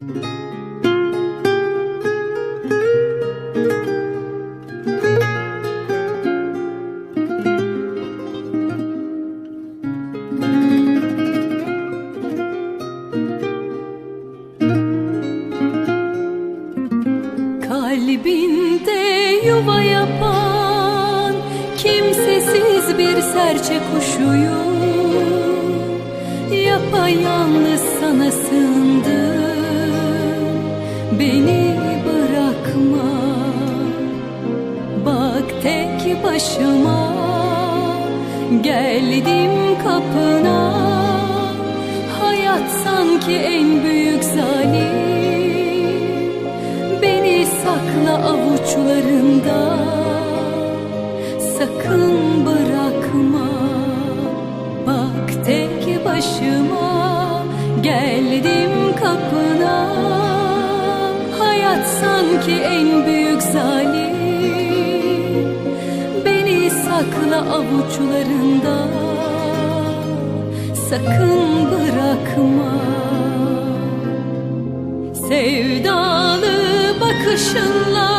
Kalbinde yuva yapan kimsesiz bir serçe kuşuyum. Yapayalnız sana sığındım Beni bırakma. Bak tek başıma Geldim kapına. Hayat sanki en büyük zalim. Beni sakla avuçlarında. Sakın bırakma. Bak tek başıma Geldim kapına Sanki en büyük zalim. Beni sakla avuçlarında. Sakın bırakma. Sevdalı bakışınla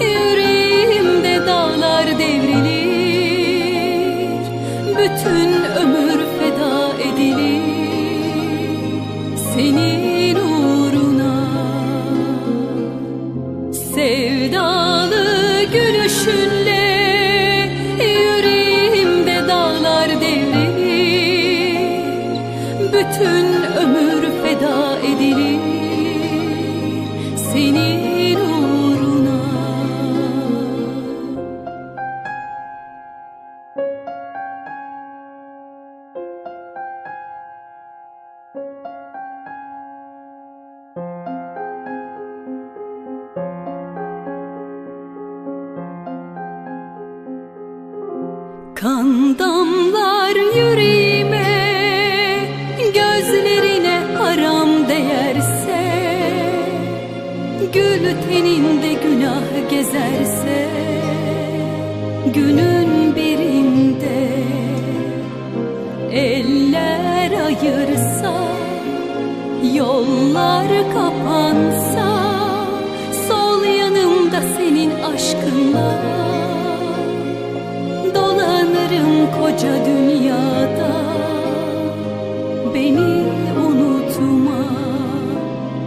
Yüreğimde dağlar devrilir. Bütün ömür feda edilir. Senin Sevdalı gülüşünle Yüreğimde dağlar devrilir. Bütün ömür feda edilir. Senin Kan damlar yüreğime Gözlerine haram değerse Gül teninde günah gezerse Günün birinde Eller ayırsa Yollar kapansa Sol yanımda senin aşkınla koca dünyada Beni unutma.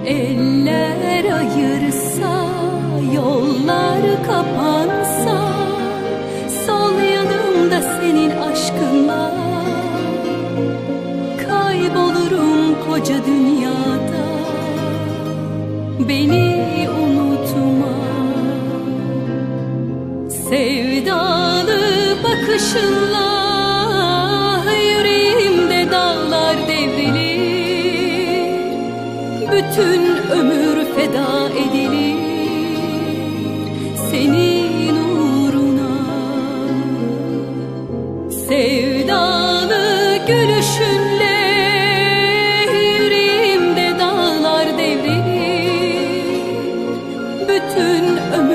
Eller ayırsa Yollar kapansa Sol yanımda senin aşkınla Kaybolurum koca dünyada. Beni unutma. Sevdalı bakışınla senin uğruna Sevdalı gülüşünle yüreğimde dağlar devrilir. Bütün ömür